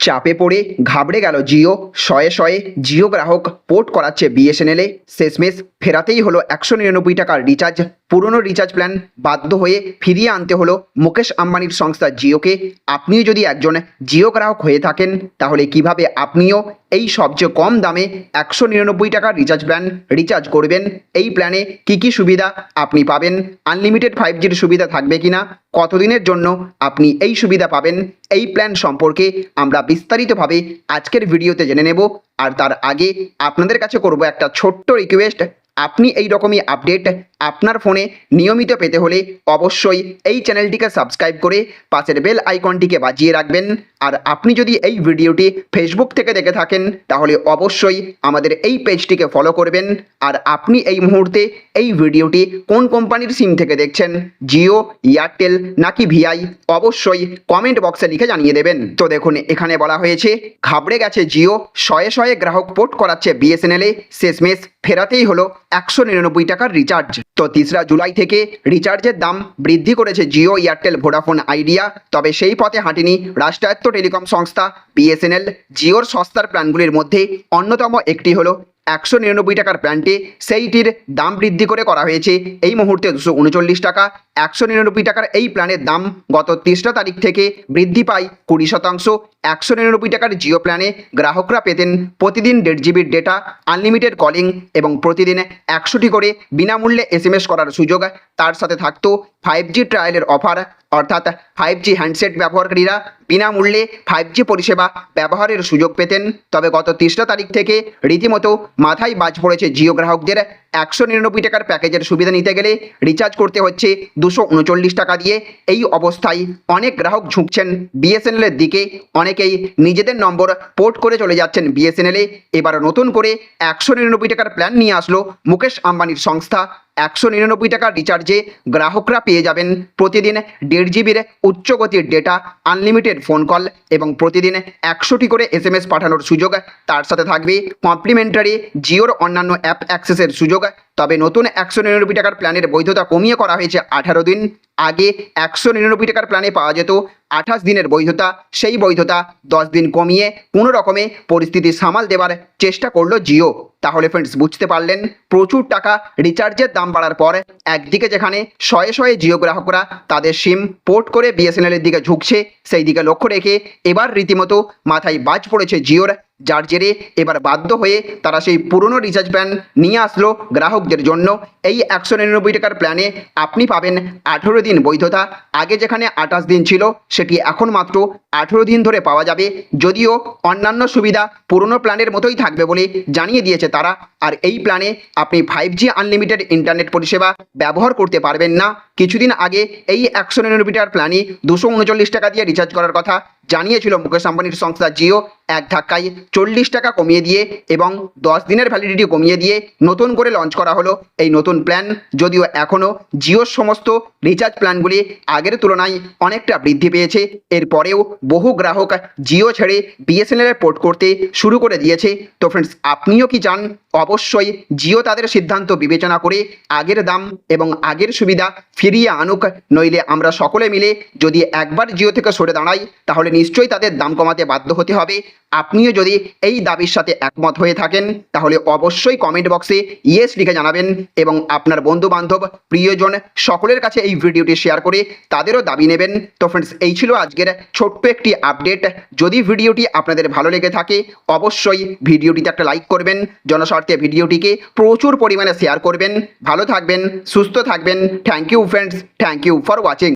চাপে পড়ে ঘাবড়ে গেল জিও। শয়ে শয়ে জিও গ্রাহক পোর্ট করাচ্ছে বিএসএনএলে। শেষমেশ ফেরাতেই হলো একশো নিরানব্বই টাকার রিচার্জ পুরনো রিচার্জ প্ল্যান বাধ্য হয়ে ফিরিয়ে আনতে হলো মুকেশ আম্বানির সংস্থা জিওকে। আপনিও যদি একজন জিও গ্রাহক হয়ে থাকেন, তাহলে কীভাবে আপনিও এই সবচেয়ে কম দামে একশো নিরানব্বই টাকার রিচার্জ প্ল্যান রিচার্জ করবেন? এই প্ল্যানে কি কি সুবিধা আপনি পাবেন? আনলিমিটেড ফাইভ জির সুবিধা থাকবে কিনা? কতদিনের জন্য আপনি এই সুবিধা পাবেন? এই প্ল্যান সম্পর্কে আমরা বিস্তারিতভাবে আজকের ভিডিওতে জেনে নেব। আর তার আগে আপনাদের কাছে করব একটা ছোট্ট রিকোয়েস্ট আপনি এই রকমই আপডেট আপনার ফোনে নিয়মিত পেতে হলে অবশ্যই এই চ্যানেলটিকে সাবস্ক্রাইব করে পাশের বেল আইকনটিকে বাজিয়ে রাখবেন। আর আপনি যদি এই ভিডিওটি ফেসবুক থেকে দেখে থাকেন, তাহলে অবশ্যই আমাদের এই পেজটিকে ফলো করবেন। আর আপনি এই মুহূর্তে এই ভিডিওটি কোন কোম্পানির সিম থেকে দেখছেন জিও এয়ারটেল নাকি ভিআই অবশ্যই কমেন্ট বক্সে লিখে জানিয়ে দেবেন। তো দেখুন, এখানে বলা হয়েছে, ঘাবড়ে গেছে জিও শয়ে শয়ে গ্রাহক পোর্ট করাচ্ছে বিএসএনএলে শেষমেশ ফেরাতেই হলো একশো নিরানব্বই টাকার রিচার্জ তো তিসরা জুলাই থেকে রিচার্জের দাম বৃদ্ধি করেছে জিও, এয়ারটেল, ভোডাফোন, আইডিয়া। তবে সেই পথে হাঁটেনি রাষ্ট্রায়ত্ত টেলিকম সংস্থা, বিএসএনএল। জিওর সস্তার প্ল্যানগুলির মধ্যে অন্যতম একটি হলো একশো নিরানব্বই টাকার প্ল্যানটি সেইটির দাম বৃদ্ধি করে করা হয়েছে। এই মুহূর্তে দুশো উনচল্লিশ টাকা। একশো নিরানব্বই টাকার এই প্ল্যানের দাম গত তেসরা তারিখ থেকে বৃদ্ধি পায় কুড়ি শতাংশ। একশো নিরানব্বই টাকার জিও প্ল্যানে গ্রাহকরা পেতেন প্রতিদিন দেড় জিবির ডেটা, আনলিমিটেড কলিং এবং প্রতিদিন একশোটি করে বিনামূল্যে এস করার সুযোগ। তার সাথে থাকত ফাইভ জি ট্রায়ালের অফার, অর্থাৎ ফাইভ জি হ্যান্ডসেট ব্যবহারকারীরা বিনামূল্যে ফাইভ জি পরিষেবা ব্যবহারের সুযোগ পেতেন। তবে গত তেসরা তারিখ থেকে রীতিমতো মাথায় বাজ পড়েছে জিও গ্রাহকদের। একশো নিরানব্বই টাকার প্যাকেজের সুবিধা নিতে গেলে রিচার্জ করতে হচ্ছে দুশো উনচল্লিশ টাকা দিয়ে। এই অবস্থায় অনেক গ্রাহক ঝুঁকছেন বিএসএনএলের দিকে। অনেকেই নিজেদের নম্বর পোর্ট করে চলে যাচ্ছেন বিএসএনএলে এবার নতুন করে একশো নিরানব্বই টাকার প্ল্যান নিয়ে আসলো মুকেশ আম্বানির সংস্থা। একশো নিরানব্বই টাকার রিচার্জে গ্রাহকরা পেয়ে যাবেন। প্রতিদিন দেড় জিবির উচ্চ গতির ডেটা আনলিমিটেড ফোন কল এবং প্রতিদিন একশোটি করে এস এম এস পাঠানোর সুযোগ। তার সাথে থাকবে কমপ্লিমেন্টারি জিওর অন্যান্য অ্যাপ অ্যাক্সেসের সুযোগ। তবে নতুন একশো নিরানব্বই টাকার প্ল্যানের বৈধতা কমিয়ে করা হয়েছে আঠারো দিন। আগে একশো নিরানব্বই টাকার প্ল্যানে পাওয়া যেত আঠাশ দিনের বৈধতা, সেই বৈধতা দশ দিন কমিয়ে কোনো রকমে পরিস্থিতি সামাল দেওয়ার চেষ্টা করল জিও। তাহলে ফ্রেন্ডস বুঝতে পারলেন, প্রচুর টাকা রিচার্জের দাম বাড়ার পর একদিকে যেখানে শয়ে শয়ে জিও গ্রাহকরা তাদের সিম পোর্ট করে বিএসএনএলের দিকে ঝুঁকছে সেই দিকে লক্ষ্য রেখে এবার রীতিমতো মাথায় বাজ পড়েছে জিওর যার জেরে এবার বাধ্য হয়ে তারা সেই পুরনো রিচার্জ প্ল্যান নিয়ে আসলো গ্রাহকদের জন্য। এই একশো নিরানব্বই টাকার প্ল্যানে আপনি পাবেন আঠেরো দিন বৈধতা। আগে যেখানে আঠাশ দিন ছিল, সেটি এখন মাত্র আঠেরো দিন ধরে পাওয়া যাবে। যদিও অন্যান্য সুবিধা পুরনো প্ল্যানের মতোই থাকবে বলে জানিয়ে দিয়েছে তারা। আর এই প্ল্যানে আপনি ফাইভ জি আনলিমিটেড ইন্টারনেট পরিষেবা ব্যবহার করতে পারবেন না। কিছুদিন আগে এই একশো নিরানব্বই টাকার প্ল্যানে দুশো উনচল্লিশ টাকা দিয়ে রিচার্জ করার কথা। জানিয়েছিল মুকেশ আম্বানির সংস্থা জিও, এক ধাক্কায় চল্লিশ টাকা কমিয়ে দিয়ে এবং দশ দিনের ভ্যালিডিটি কমিয়ে দিয়ে নতুন করে লঞ্চ করা হলো এই নতুন প্ল্যান যদিও এখনও জিওর সমস্ত রিচার্জ প্ল্যানগুলি আগের তুলনায় অনেকটা বৃদ্ধি পেয়েছে। এরপরেও বহু গ্রাহক জিও ছেড়ে বিএসএনএলের পোর্ট করতে শুরু করে দিয়েছে। তো ফ্রেন্ডস আপনিও কি চান? অবশ্যই জিও তাদের সিদ্ধান্ত বিবেচনা করে আগের দাম এবং আগের সুবিধা ফিরিয়ে আনুক। নইলে আমরা সকলে মিলে যদি একবার জিও থেকে সরে দাঁড়াই, তাহলে নিশ্চয়ই তাদের দাম কমাতে বাধ্য হতে হবে। আপনিও যদি এই দাবির সাথে একমত হয়ে থাকেন, তাহলে অবশ্যই কমেন্ট বক্সে ইয়েস লিখে জানাবেন এবং আপনার বন্ধু বান্ধব প্রিয়জন সকলের কাছে এই ভিডিওটি শেয়ার করে তাদেরও দাবি নেবেন। তো ফ্রেন্ডস এই ছিল আজকের ছোট্ট একটি আপডেট যদি ভিডিওটি আপনাদের ভালো লেগে থাকে, অবশ্যই ভিডিওটিতে একটা লাইক করবেন, জনস্বার্থে ভিডিওটিকে প্রচুর পরিমাণে শেয়ার করবেন। ভালো থাকবেন, সুস্থ থাকবেন। Thank you friends thank you for watching